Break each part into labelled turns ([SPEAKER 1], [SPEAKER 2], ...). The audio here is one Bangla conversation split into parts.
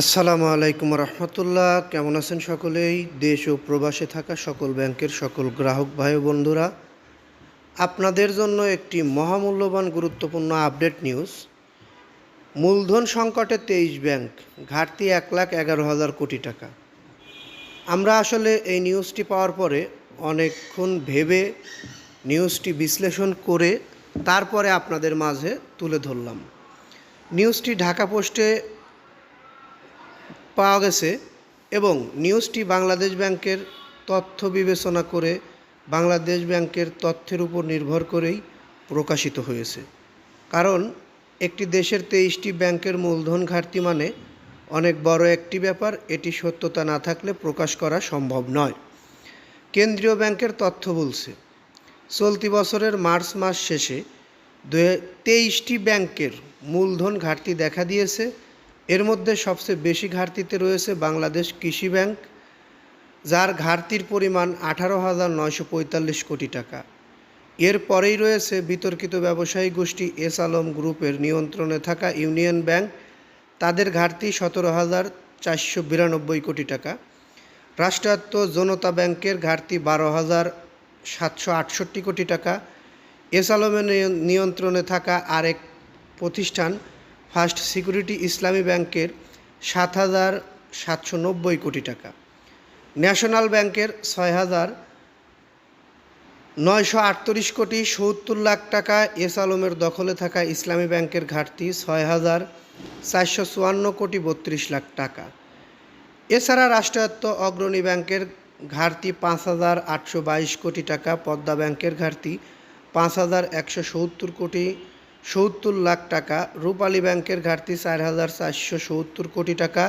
[SPEAKER 1] আসসালামু আলাইকুম রহমতুল্লাহ। কেমন আছেন সকলেই? দেশ ও প্রবাসে থাকা সকল ব্যাংকের সকল গ্রাহক ভাই বন্ধুরা। আপনাদের জন্য একটি মহামূল্যবান গুরুত্বপূর্ণ আপডেট নিউজ। মূলধন সংকটে তেইশ ব্যাংক, ঘাটতি এক লাখ এগারো হাজার কোটি টাকা। আমরা আসলে এই নিউজটি পাওয়ার পরে অনেকক্ষণ ভেবে নিউজটি বিশ্লেষণ করে তারপরে আপনাদের মাঝে তুলে ধরলাম। নিউজটি ঢাকা পোস্টে পাওয়া গেছে এবং নিউজটি বাংলাদেশ ব্যাংকের তথ্য বিবেচনা করে বাংলাদেশ ব্যাংকের তথ্যের উপর নির্ভর করেই প্রকাশিত হয়েছে। কারণ একটি দেশের তেইশটি ব্যাংকের মূলধন ঘাটতি মানে অনেক বড় একটি ব্যাপার, এটি সত্যতা না থাকলে প্রকাশ করা সম্ভব নয়। কেন্দ্রীয় ব্যাংকের তথ্য বলছে, চলতি বছরের মার্চ মাস শেষে তেইশটি ব্যাংকের মূলধন ঘাটতি দেখা দিয়েছে। এর মধ্যে সবচেয়ে বেশি ঘাটতিতে রয়েছে বাংলাদেশ কৃষি ব্যাংক, যার ঘাটতির পরিমাণ আঠারো হাজার নয়শো পঁয়তাল্লিশ কোটি টাকা। এর পরেই রয়েছে বিতর্কিত ব্যবসায়ী গোষ্ঠী এস আলম গ্রুপের নিয়ন্ত্রণে থাকা ইউনিয়ন ব্যাংক, তাদের ঘাটতি সতেরো হাজার চারশো বিরানব্বই কোটি টাকা। রাষ্ট্রায়ত্ত জনতা ব্যাংকের ঘাটতি বারো হাজার সাতশো আটষট্টি কোটি টাকা। এস আলমের নিয়ন্ত্রণে থাকা আরেক প্রতিষ্ঠান ফার্স্ট সিকিউরিটি ইসলামী ব্যাংকের সাত হাজার সাতশো নব্বই কোটি টাকা। ন্যাশনাল ব্যাংকের ছয় হাজার নয়শো আটত্রিশ কোটি সত্তর লাখ টাকা এস আলমের দখলে থাকা ইসলামী ব্যাংকের ঘাটতি ছয় হাজার চারশো চুয়ান্ন কোটি বত্রিশ লাখ টাকা। এছাড়া রাষ্ট্রায়ত্ত অগ্রণী ব্যাংকের ঘাটতি পাঁচ হাজার আটশো বাইশ কোটি টাকা, পদ্মা ব্যাংকের ঘাটতি পাঁচ হাজার একশো সত্তর কোটি সত্তর লাখ টাকা, রূপালী ব্যাংকের ঘাটতি চার হাজার চারশো সত্তর কোটি টাকা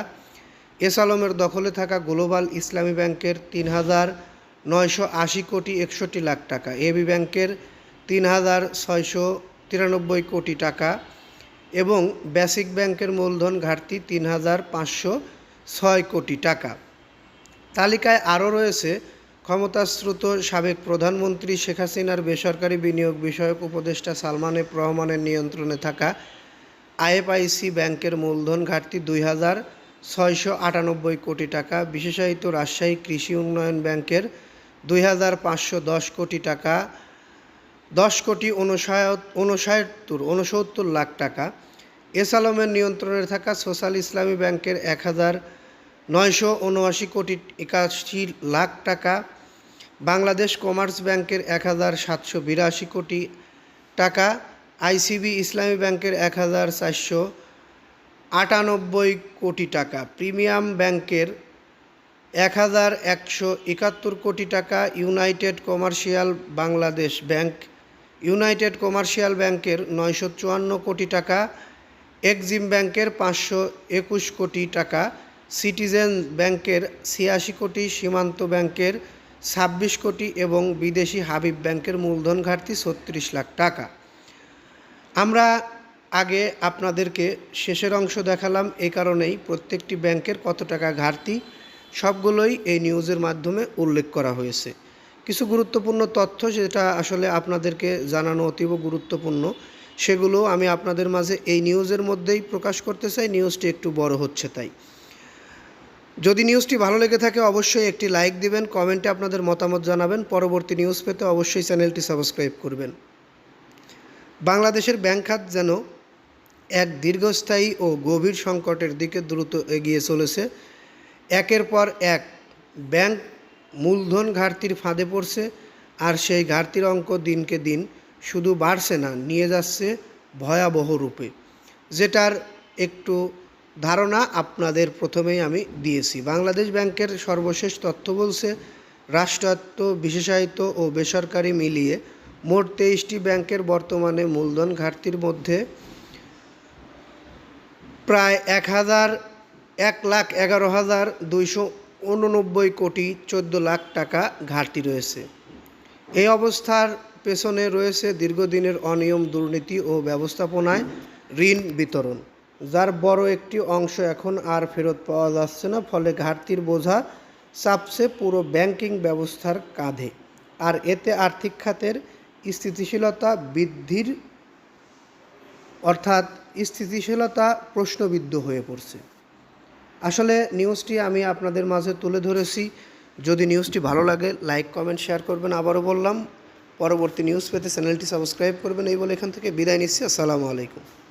[SPEAKER 1] এস আলমের দখলে থাকা গ্লোবাল ইসলামী ব্যাংকের তিন হাজার নয়শো আশি কোটি একষট্টি লাখ টাকা এবি ব্যাংকের তিন হাজার ছয়শো তিরানব্বই কোটি টাকা এবং বেসিক ব্যাংকের মূলধন ঘাটতি তিন হাজার পাঁচশো ছয় কোটি টাকা। তালিকায় আরও রয়েছে ক্ষমতাশ্রুত সাবেক প্রধানমন্ত্রী শেখ হাসিনার বেসরকারি বিনিয়োগ বিষয়ক উপদেষ্টা সালমান এফ রহমানের নিয়ন্ত্রণে থাকা আইএফআইসি ব্যাংকের মূলধন ঘাটতি দুই হাজার ছয়শো আটানব্বই কোটি টাকা, বিশেষায়িত রাজশাহী কৃষি উন্নয়ন ব্যাংকের দুই হাজার পাঁচশো দশ কোটি টাকা, দশ কোটি উনষাট উনষাত্তর উনসত্তর লাখ টাকা। এস আলমের নিয়ন্ত্রণে থাকা সোশ্যাল ইসলামী ব্যাংকের এক হাজার নয়শো উনআশি কোটি একাশি লাখ টাকা, বাংলাদেশ কমার্স ব্যাংকের এক হাজার সাতশো বিরাশি কোটি টাকা, আইসিবি ইসলামী ব্যাংকের এক হাজার চারশো আটানব্বই কোটি টাকা, প্রিমিয়াম ব্যাংকের এক হাজার একশো একাত্তর কোটি টাকা, United Commercial Bangladesh Bank, United Commercial ব্যাংকের নয়শো চুয়ান্ন কোটি টাকা, এক্সিম ব্যাংকের পাঁচশো একুশ কোটি টাকা সিটিজেন ব্যাংকের ছিয়াশি কোটি সীমান্ত ব্যাংকের ছাব্বিশ কোটি এবং বিদেশি হাবিব ব্যাংকের মূলধন ঘাটতি ছত্রিশ লাখ টাকা। আমরা আগে আপনাদেরকে শেষের অংশ দেখালাম এই কারণেই প্রত্যেকটি ব্যাংকের কত টাকা ঘাটতি সবগুলোই এই নিউজের মাধ্যমে উল্লেখ করা হয়েছে। কিছু গুরুত্বপূর্ণ তথ্য যেটা আসলে আপনাদেরকে জানানো অতীব গুরুত্বপূর্ণ, সেগুলো আমি আপনাদের মাঝে এই নিউজের মধ্যেই প্রকাশ করতে চাই। নিউজটি একটু বড় হচ্ছে তাই। যদি নিউজটি ভালো লেগে থাকে, অবশ্যই একটি লাইক দিবেন কমেন্টে আপনাদের মতামত জানাবেন। পরবর্তী নিউজ পেতে অবশ্যই চ্যানেলটি সাবস্ক্রাইব করবেন। বাংলাদেশের ব্যাংক খাত যেন এক দীর্ঘস্থায়ী ও গভীর সংকটের দিকে দ্রুত এগিয়ে চলেছে। একের পর এক ব্যাংক মূলধন ঘাটতির ফাঁদে পড়ছে আর সেই ঘাটতির অঙ্ক দিনকে দিন শুধু বাড়ছে না, নিয়ে যাচ্ছে ভয়াবহ রূপে। যেটার একটু ধারণা আপনাদের প্রথমেই আমি দিয়েছি। বাংলাদেশ ব্যাংকের সর্বশেষ তথ্য বলছে, রাষ্ট্রায়ত্ত, বিশেষায়িত ও বেসরকারি মিলিয়ে মোট তেইশটি ব্যাংকের বর্তমানে মূলধন ঘাটতির মধ্যে প্রায় এক হাজার এক লাখ এগারো হাজার দুইশো উননব্বই কোটি চোদ্দ লাখ টাকা ঘাটতি রয়েছে। এই অবস্থার পেছনে রয়েছে দীর্ঘদিনের অনিয়ম, দুর্নীতি ও ব্যবস্থাপনায় ঋণ বিতরণ। যার বড় একটি অংশ এখন আর ফেরত পাওয়া যাচ্ছে না, ফলে ঘাটতির বোঝা চাপছে পুরো ব্যাংকিং ব্যবস্থার কাঁধে। আর এতে আর্থিক খাতের স্থিতিশীলতা বৃদ্ধির, অর্থাৎ স্থিতিশীলতা প্রশ্নবিদ্ধ হয়ে পড়ছে। আসলে নিউজটি আমি আপনাদের মাঝে তুলে ধরেছি। যদি নিউজটি ভালো লাগে, লাইক, কমেন্ট, শেয়ার করবেন। আবারও বললাম, পরবর্তী নিউজ পেতে চ্যানেলটি সাবস্ক্রাইব করবেন। এই বলে এখান থেকে বিদায় নিচ্ছি। আসসালামু আলাইকুম।